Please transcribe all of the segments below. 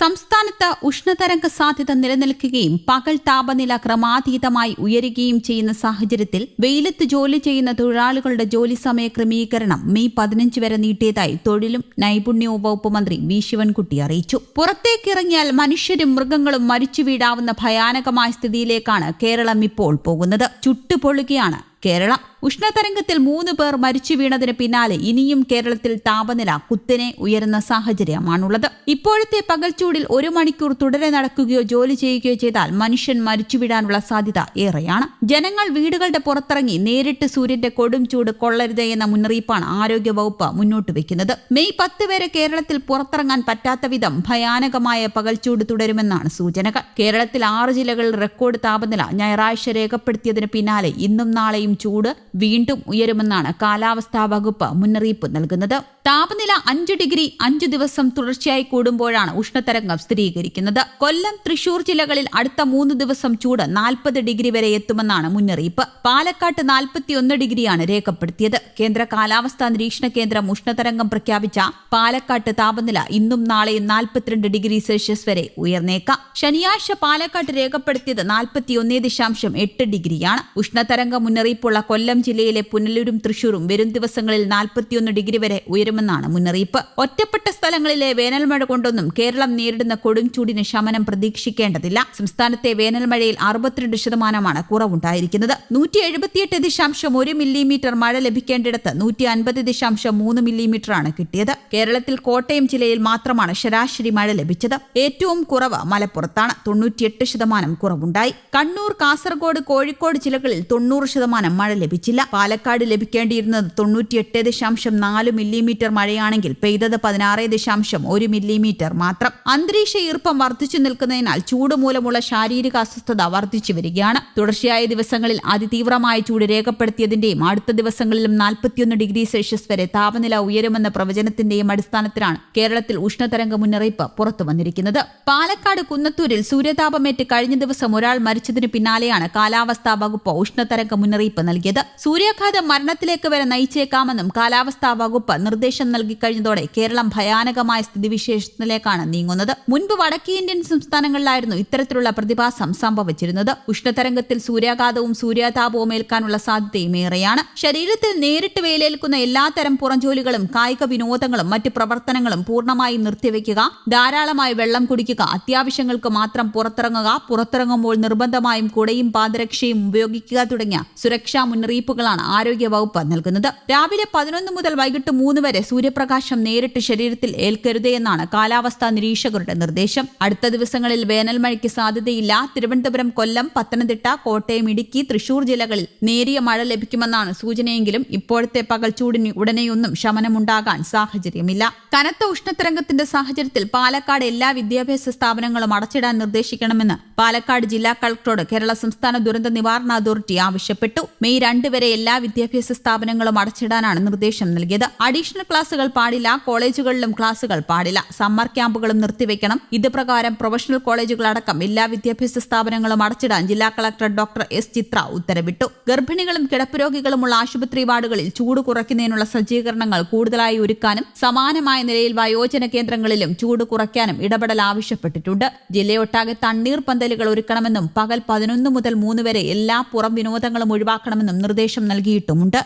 സംസ്ഥാനത്ത് ഉഷ്ണതരംഗ സാധ്യത നിലനിൽക്കുകയും പകൽ താപനില ക്രമാതീതമായി ഉയരുകയും ചെയ്യുന്ന സാഹചര്യത്തിൽ വെയിലത്ത് ജോലി ചെയ്യുന്ന തൊഴിലാളികളുടെ ജോലി സമയ ക്രമീകരണം മെയ് പതിനഞ്ച് വരെ നീട്ടിയതായി തൊഴിലും നൈപുണ്യവും വകുപ്പ് മന്ത്രി വി. ശിവൻകുട്ടി അറിയിച്ചു. പുറത്തേക്കിറങ്ങിയാൽ മനുഷ്യരും മൃഗങ്ങളും മരിച്ചു വീടാവുന്ന ഭയാനകമായ സ്ഥിതിയിലേക്കാണ് കേരളം ഇപ്പോൾ പോകുന്നത്. ചുട്ടുപൊള്ളുകയാണ് കേരളം. ഉഷ്ണതരംഗത്തിൽ മൂന്ന് പേർ മരിച്ചു വീണതിന് പിന്നാലെ ഇനിയും കേരളത്തിൽ താപനില കുത്തിനെ ഉയരുന്ന സാഹചര്യമാണുള്ളത്. ഇപ്പോഴത്തെ പകൽച്ചൂടിൽ ഒരു മണിക്കൂർ തുടരെ നടക്കുകയോ ജോലി ചെയ്യുകയോ ചെയ്താൽ മനുഷ്യൻ മരിച്ചു വീഴാനുള്ള സാധ്യത ഏറെയാണ്. ജനങ്ങൾ വീടുകളുടെ പുറത്തിറങ്ങി നേരിട്ട് സൂര്യന്റെ കൊടും ചൂട് കൊള്ളരുത് എന്ന മുന്നറിയിപ്പാണ് ആരോഗ്യ വകുപ്പ് മുന്നോട്ട് വെക്കുന്നത്. മെയ് പത്ത് വരെ കേരളത്തിൽ പുറത്തിറങ്ങാൻ പറ്റാത്ത വിധം ഭയാനകമായ പകൽച്ചൂട് തുടരുമെന്നാണ് സൂചനകൾ. കേരളത്തിൽ ആറ് ജില്ലകളിൽ റെക്കോർഡ് താപനില ഞായറാഴ്ച രേഖപ്പെടുത്തിയതിന് പിന്നാലെ ഇന്നും നാളെയും ചൂട് വീണ്ടും ഉയരുമെന്നാണ് കാലാവസ്ഥാ വകുപ്പ് മുന്നറിയിപ്പ് നൽകുന്നത്. താപനില അഞ്ച് ഡിഗ്രി അഞ്ചു ദിവസം തുടർച്ചയായി കൂടുമ്പോഴാണ് ഉഷ്ണതരംഗം സ്ഥിരീകരിക്കുന്നത്. കൊല്ലം തൃശൂർ ജില്ലകളിൽ അടുത്ത മൂന്ന് ദിവസം ചൂട് നാൽപ്പത് ഡിഗ്രി വരെ എത്തുമെന്നാണ് മുന്നറിയിപ്പ്. പാലക്കാട്ട് നാൽപ്പത്തിയൊന്ന് ഡിഗ്രിയാണ് രേഖപ്പെടുത്തിയത്. കേന്ദ്ര കാലാവസ്ഥാ നിരീക്ഷണ കേന്ദ്രം ഉഷ്ണതരംഗം പ്രഖ്യാപിച്ച പാലക്കാട്ട് താപനില ഇന്നും നാളെയും നാൽപ്പത്തിരണ്ട് ഡിഗ്രി സെൽഷ്യസ് വരെ ഉയർന്നേക്കാം. ശനിയാഴ്ച പാലക്കാട്ട് രേഖപ്പെടുത്തിയത് നാൽപ്പത്തിയൊന്നേ ദശാംശം എട്ട് ഡിഗ്രിയാണ്. ഉഷ്ണതരംഗ മുന്നറിയിപ്പുള്ള കൊല്ലം ജില്ലയിലെ പുനലൂരും തൃശൂരും വരും ദിവസങ്ങളിൽ നാൽപ്പത്തിയൊന്ന് ഡിഗ്രി വരെ ഉയരുമെന്നാണ് മുന്നറിയിപ്പ്. ഒറ്റപ്പെട്ട സ്ഥലങ്ങളിലെ വേനൽമഴ കൊണ്ടൊന്നും കേരളം നേരിടുന്ന കൊടും ചൂടിന് ശമനം പ്രതീക്ഷിക്കേണ്ടതില്ല. സംസ്ഥാനത്തെ വേനൽമഴയിൽ അറുപത്തിരണ്ട് ശതമാനമാണ് കുറവുണ്ടായിരിക്കുന്നത്. നൂറ്റി എഴുപത്തിയെട്ട് ദശാംശം ഒരു മില്ലിമീറ്റർ മഴ ലഭിക്കേണ്ടിടത്ത് നൂറ്റി അൻപത് ദശാംശം മൂന്ന് മില്ലിമീറ്ററാണ് കിട്ടിയത്. കേരളത്തിൽ കോട്ടയം ജില്ലയിൽ മാത്രമാണ് ശരാശരി മഴ ലഭിച്ചത്. ഏറ്റവും കുറവ് മലപ്പുറത്താണ്. തൊണ്ണൂറ്റിയെട്ട് ശതമാനം കുറവുണ്ടായി. കണ്ണൂർ കാസർഗോഡ് കോഴിക്കോട് ജില്ലകളിൽ തൊണ്ണൂറ് ശതമാനം മഴ ലഭിച്ചില്ല. പാലക്കാട് ലഭിക്കേണ്ടിയിരുന്നത് തൊണ്ണൂറ്റിയെട്ട് ദശാംശം നാല് മില്ലിമീറ്റർ മഴയാണെങ്കിൽ പെയ്തത് പതിനാറ് ദശാംശം ഒരു മില്ലിമീറ്റർ മാത്രം. അന്തരീക്ഷ ഈർപ്പം വർദ്ധിച്ചു നിൽക്കുന്നതിനാൽ ചൂട് മൂലമുള്ള ശാരീരിക അസ്വസ്ഥത വർദ്ധിച്ചു വരികയാണ്. തുടർച്ചയായ ദിവസങ്ങളിൽ അതിതീവ്രമായ ചൂട് രേഖപ്പെടുത്തിയതിന്റെയും അടുത്ത ദിവസങ്ങളിലും നാൽപ്പത്തിയൊന്ന് ഡിഗ്രി സെൽഷ്യസ് വരെ താപനില ഉയരുമെന്ന പ്രവചനത്തിന്റെയും അടിസ്ഥാനത്തിലാണ് കേരളത്തിൽ ഉഷ്ണതരംഗ മുന്നറിയിപ്പ് പുറത്തു വന്നിരിക്കുന്നത്. പാലക്കാട് കുന്നത്തൂരിൽ സൂര്യതാപമേറ്റ് കഴിഞ്ഞ ദിവസം ഒരാൾ മരിച്ചതിന് പിന്നാലെയാണ് കാലാവസ്ഥാ വകുപ്പ് ഉഷ്ണതരംഗ മുന്നറിയിപ്പ് നൽകിയത്. സൂര്യാഘാതം മരണത്തിലേക്ക് വരെ നയിച്ചേക്കാമെന്നും കാലാവസ്ഥാ വകുപ്പ് നിർദ്ദേശം നൽകിക്കഴിഞ്ഞതോടെ കേരളം ഭയാനകമായ സ്ഥിതിവിശേഷത്തിലേക്കാണ് നീങ്ങുന്നത്. മുൻപ് വടക്കേ ഇന്ത്യൻ സംസ്ഥാനങ്ങളിലായിരുന്നു ഇത്തരത്തിലുള്ള പ്രതിഭാസം സംഭവിച്ചിരുന്നത്. ഉഷ്ണതരംഗത്തിൽ സൂര്യാഘാതവും സൂര്യാതാപവും ഏൽക്കാനുള്ള സാധ്യതയും ഏറെയാണ്. ശരീരത്തിൽ നേരിട്ട് വേലേൽക്കുന്ന എല്ലാത്തരം പുറംജോലികളും കായിക വിനോദങ്ങളും മറ്റ് പ്രവർത്തനങ്ങളും പൂർണമായും നിർത്തിവെക്കുക ധാരാളമായി വെള്ളം കുടിക്കുക അത്യാവശ്യങ്ങൾക്ക് മാത്രം പുറത്തിറങ്ങുക പുറത്തിറങ്ങുമ്പോൾ നിർബന്ധമായും കുടയും പാദരക്ഷയും ഉപയോഗിക്കുക തുടങ്ങിയ സുരക്ഷാ മുന്നറിയിപ്പുകളാണ് ആരോഗ്യ വകുപ്പ് നൽകുന്നത്. രാവിലെ പതിനൊന്ന് മുതൽ വൈകിട്ട് മൂന്ന് വരെ സൂര്യപ്രകാശം നേരിട്ട് ശരീരത്തിൽ ഏൽക്കരുതേ എന്നാണ് കാലാവസ്ഥാ നിരീക്ഷകരുടെ നിർദ്ദേശം. അടുത്ത ദിവസങ്ങളിൽ വേനൽ മഴയ്ക്ക് സാധ്യതയില്ല. തിരുവനന്തപുരം കൊല്ലം പത്തനംതിട്ട കോട്ടയം ഇടുക്കി തൃശൂർ ജില്ലകളിൽ നേരിയ മഴ ലഭിക്കുമെന്നാണ് സൂചനയെങ്കിലും ഇപ്പോഴത്തെ പകൽ ചൂടിന് ഉടനെയൊന്നും ശമനമുണ്ടാകാൻ സാഹചര്യമില്ല. കനത്ത ഉഷ്ണതരംഗത്തിന്റെ സാഹചര്യത്തിൽ പാലക്കാട് എല്ലാ വിദ്യാഭ്യാസ സ്ഥാപനങ്ങളും അടച്ചിടാൻ നിർദ്ദേശിക്കണമെന്ന് പാലക്കാട് ജില്ലാ കളക്ടറോട് കേരള സംസ്ഥാന ദുരന്ത നിവാരണ അതോറിറ്റി ആവശ്യപ്പെട്ടു. മെയ് രണ്ട് വരെ എല്ലാ വിദ്യാഭ്യാസ സ്ഥാപനങ്ങളും അടച്ചിടാനാണ് നിർദ്ദേശം നൽകിയത്. അഡീഷണൽ ക്ലാസുകൾ പാടില്ല കോളേജുകളിലും ക്ലാസുകൾ പാടില്ല. സമ്മർ ക്യാമ്പുകളും നിർത്തിവെക്കണം ഇത് പ്രകാരം പ്രൊഫഷണൽ കോളേജുകളടക്കം എല്ലാ വിദ്യാഭ്യാസ സ്ഥാപനങ്ങളും അടച്ചിടാൻ ജില്ലാ കളക്ടർ ഡോക്ടർ എസ് ചിത്ര ഉത്തരവിട്ടു. ഗർഭിണികളും കിടപ്പ് രോഗികളുമുള്ള ആശുപത്രി വാർഡുകളിൽ ചൂട് കുറയ്ക്കുന്നതിനുള്ള സജ്ജീകരണങ്ങൾ കൂടുതലായി ഒരുക്കാനും സമാനമായ നിലയിൽ വയോജന കേന്ദ്രങ്ങളിലും ചൂട് കുറയ്ക്കാനും ഇടപെടൽ ആവശ്യപ്പെട്ടിട്ടുണ്ട്. ജില്ലയൊട്ടാകെ തണ്ണീർ പന്തലുകൾ ഒരുക്കണമെന്നും പകൽ പതിനൊന്ന് മുതൽ മൂന്ന് വരെ എല്ലാ പുറം വിനോദങ്ങളും ഒഴിവാക്കണമെന്നും നിർദ്ദേശം നൽകിയിട്ടുമുണ്ട്.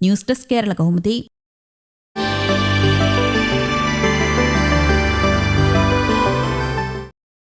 News desk Kerala Kaumudi.